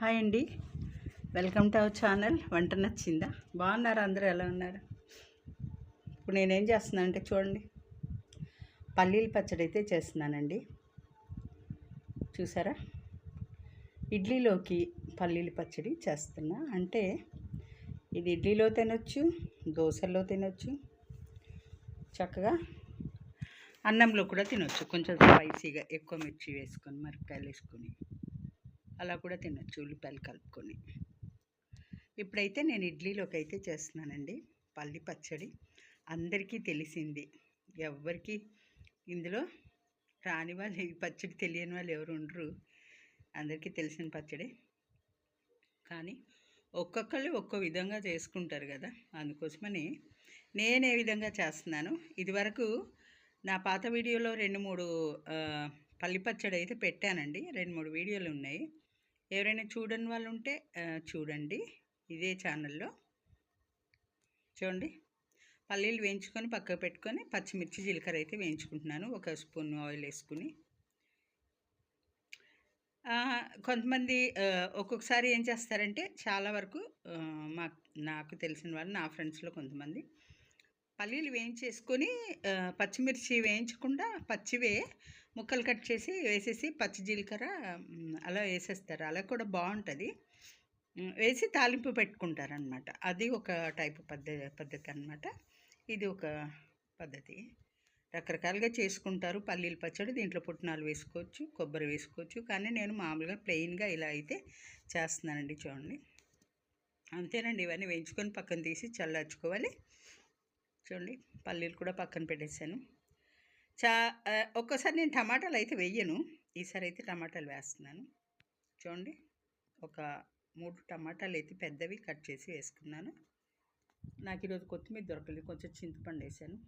Hi అండి. Welcome to our channel. వంట నచ్చిందా? బాగున్నారు అందరూ? ఎలా ఉన్నారు? ఇప్పుడు నేనేం చేస్తున్నాను అంటే చూడండి. పల్లీల పచ్చడి అయితే చేస్తున్నానండి. చూసారా? ఇడ్లీలోకి పల్లీల పచ్చడి చేస్తున్నా. అంటే ఇది ఇడ్లీలో తినొచ్చు దోశల్లో తినొచ్చు చక్కగా అన్నంలో కూడా తినొచ్చు. కొంచెం స్పైసీగా ఎక్కువ మిర్చి వేసుకొని మిరపకాయలు వేసుకొని. అలా కూడా తినొచ్చు ఉల్లిపాయలు కలుపుకొని. ఇప్పుడైతే నేను ఇడ్లీలోకి అయితే చేస్తున్నానండి. పల్లి పచ్చడి అందరికీ తెలిసింది. ఎవరికి ఇందులో రాని వాళ్ళు ఈ పచ్చడి తెలియని వాళ్ళు ఎవరు ఉండరు. అందరికీ తెలిసిన పచ్చడి. కానీ ఒక్కొక్కళ్ళు ఒక్కో విధంగా చేసుకుంటారు కదా. అందుకోసమని నేను ఏ విధంగా చేస్తున్నాను? ఇదివరకు నా పాత వీడియోలో రెండు మూడు పల్లి పచ్చడి అయితే పెట్టానండి. రెండు మూడు వీడియోలు ఉన్నాయి. ఎవరైనా చూడని వాళ్ళు ఉంటే చూడండి. ఇదే ఛానల్లో. చూడండి. పల్లీలు వేయించుకొని పక్కకు పెట్టుకొని పచ్చిమిర్చి జీలకర్ర అయితే వేయించుకుంటున్నాను. ఒక స్పూన్ ఆయిల్ వేసుకుని. కొంతమంది ఒక్కొక్కసారి ఏం చేస్తారంటే చాలా వరకు మా నాకు తెలిసిన వాళ్ళు నా ఫ్రెండ్స్లో కొంతమంది పల్లీలు వేయించేసుకొని పచ్చిమిర్చి వేయించకుండా పచ్చివే ముక్కలు కట్ చేసి వేసేసి పచ్చి జీలకర్ర అలా వేసేస్తారు. అలా కూడా బాగుంటుంది. వేసి తాలింపు పెట్టుకుంటారనమాట అది ఒక టైపు పద్ధతి పద్ధతి అనమాట ఇది ఒక పద్ధతి. రకరకాలుగా చేసుకుంటారు. పల్లీల పచ్చడి దీంట్లో పుట్నాలు వేసుకోవచ్చు కొబ్బరి వేసుకోవచ్చు. కానీ నేను మామూలుగా ప్లెయిన్గా ఇలా అయితే చేస్తున్నానండి చూడండి. అంతేనండి ఇవన్నీ వేయించుకొని పక్కన తీసి చల్లార్చుకోవాలి. చూడండి పల్లీలు కూడా పక్కన పెట్టేశాను. చా ఒక్కసారి నేను టమాటాలు అయితే వెయ్యను ఈసారి అయితే టమాటాలు వేస్తున్నాను. చూడండి ఒక మూడు టమాటాలు అయితే పెద్దవి కట్ చేసి వేసుకున్నాను. నాకు ఈరోజు కొత్తిమీర దొరకలేదు. కొంచెం చింతపండు వేసాను.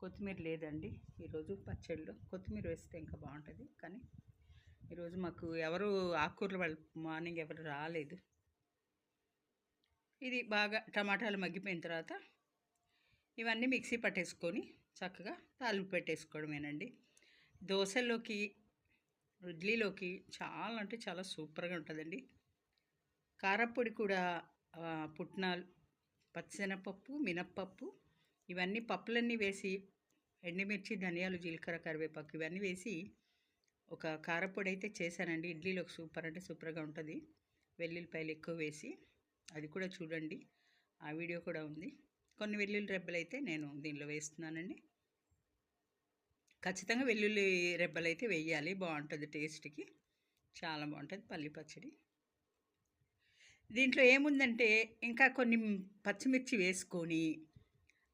కొత్తిమీర లేదండి. ఈరోజు పచ్చడిలో కొత్తిమీర వేస్తే ఇంకా బాగుంటుంది. కానీ ఈరోజు మాకు ఎవరు ఆకుకూరలు వాళ్ళు మార్నింగ్ ఎవరు రాలేదు. ఇది బాగా టమాటాలు మగ్గిపోయిన తర్వాత ఇవన్నీ మిక్సీ పట్టేసుకొని చక్కగా తాలింపు పెట్టేసుకోవడమేనండి. దోశలోకి ఇడ్లీలోకి చాలా అంటే చాలా సూపర్గా ఉంటుందండి. కారప్పొడి కూడా పుట్నాలు పచ్చనపప్పు మినప్పప్పు ఇవన్నీ పప్పులన్నీ వేసి ఎండుమిర్చి ధనియాలు జీలకర్ర కరివేపాకు ఇవన్నీ వేసి ఒక కారపొడి అయితే చేశానండి. ఇడ్లీలోకి సూపర్ అంటే సూపర్గా ఉంటుంది. వెల్లుల్లిపాయలు ఎక్కువ వేసి అది కూడా చూడండి. ఆ వీడియో కూడా ఉంది. కొన్ని వెల్లుల్లి రెబ్బలు అయితే నేను దీనిలో వేస్తున్నానండి. ఖచ్చితంగా వెల్లుల్లి రెబ్బలు అయితే వేయాలి బాగుంటుంది టేస్ట్కి. చాలా బాగుంటుంది పల్లి పచ్చడి. దీంట్లో ఏముందంటే ఇంకా కొన్ని పచ్చిమిర్చి వేసుకొని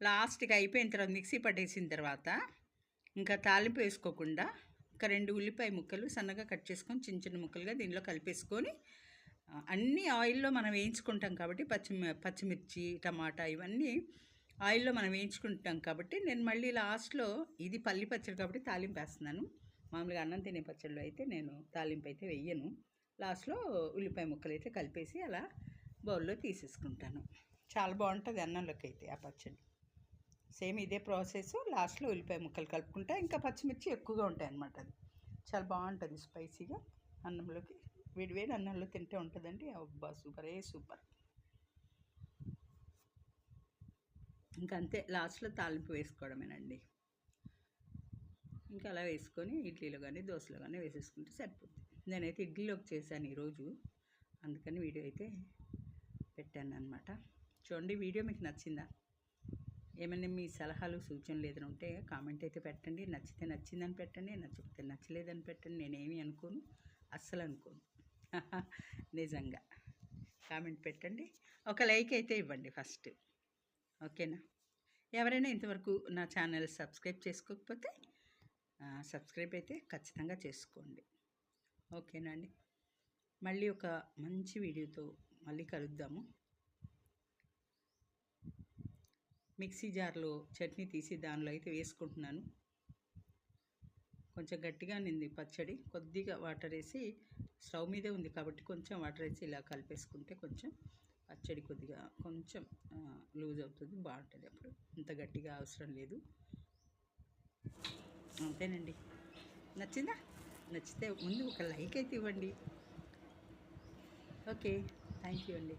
లాస్ట్కి అయిపోయిన తర్వాత మిక్సీ పట్టేసిన తర్వాత ఇంకా తాలింపు వేసుకోకుండా ఒక రెండు ఉల్లిపాయ ముక్కలు సన్నగా కట్ చేసుకొని చిన్న చిన్న ముక్కలుగా దీనిలో కలిపేసుకొని అన్నీ ఆయిల్లో మనం వేయించుకుంటాం కాబట్టి పచ్చి పచ్చిమిర్చి టమాటా ఇవన్నీ ఆయిల్లో మనం వేయించుకుంటాం కాబట్టి నేను మళ్ళీ లాస్ట్లో ఇది పల్లి పచ్చడి కాబట్టి తాలింపు వేస్తున్నాను మామూలుగా అన్నం తినే పచ్చడిలో అయితే నేను తాలింపు అయితే వెయ్యను లాస్ట్లో ఉల్లిపాయ ముక్కలు అయితే కలిపేసి అలా బౌల్లో తీసేసుకుంటాను. చాలా బాగుంటుంది అన్నంలోకి అయితే ఆ పచ్చడి. సేమ్ ఇదే ప్రాసెస్ లాస్ట్లో ఉల్లిపాయ ముక్కలు కలుపుకుంటా. ఇంకా పచ్చిమిర్చి ఎక్కువగా ఉంటాయి అన్నమాట అది. చాలా బాగుంటుంది స్పైసీగా అన్నంలోకి. వేడివేడి వేడి అన్నంలో తింటే ఉంటుందండి. అబ్బా! సూపరే. సూపర్. ఇంకా అంతే. లాస్ట్లో తాలింపు వేసుకోవడమేనండి. ఇంకా అలా వేసుకొని ఇడ్లీలో కానీ దోశలో కానీ వేసేసుకుంటే సరిపోతుంది నేనైతే ఇడ్లీలోకి చేశాను ఈరోజు. అందుకని వీడియో అయితే పెట్టాను అనమాట చూడండి వీడియో మీకు నచ్చిందా? ఏమైనా మీ సలహాలు సూచనలు ఏదైనా ఉంటే కామెంట్ అయితే పెట్టండి. నచ్చితే నచ్చిందని పెట్టండి నచ్చకపోతే నచ్చలేదని పెట్టండి. నేనేమి అనుకోను. అస్సలు అనుకోను. నిజంగా. కామెంట్ పెట్టండి. ఒక లైక్ అయితే ఇవ్వండి ఫస్ట్. ఓకేనా? ఎవరైనా ఇంతవరకు నా ఛానల్ సబ్స్క్రైబ్ చేసుకోకపోతే సబ్స్క్రైబ్ అయితే ఖచ్చితంగా చేసుకోండి. ఓకేనా అండి? మళ్ళీ ఒక మంచి వీడియోతో మళ్ళీ కలుద్దాము. మిక్సీ జార్లో చట్నీ తీసి దానిలో అయితే వేసుకుంటున్నాను. కొంచెం గట్టిగా నింది పచ్చడి. కొద్దిగా వాటర్ వేసి స్టవ్ మీదే ఉంది కాబట్టి కొంచెం వాటర్ వేసి ఇలా కలిపేసుకుంటే కొంచెం పచ్చడి కొద్దిగా కొంచెం లూజ్ అవుతుంది బాగుంటుంది అప్పుడు. ఇంత గట్టిగా అవసరం లేదు. అంతేనండి. నచ్చిందా? నచ్చితే ముందు ఒక లైక్ అయితే ఇవ్వండి. ఓకే. థ్యాంక్ యూ అండి.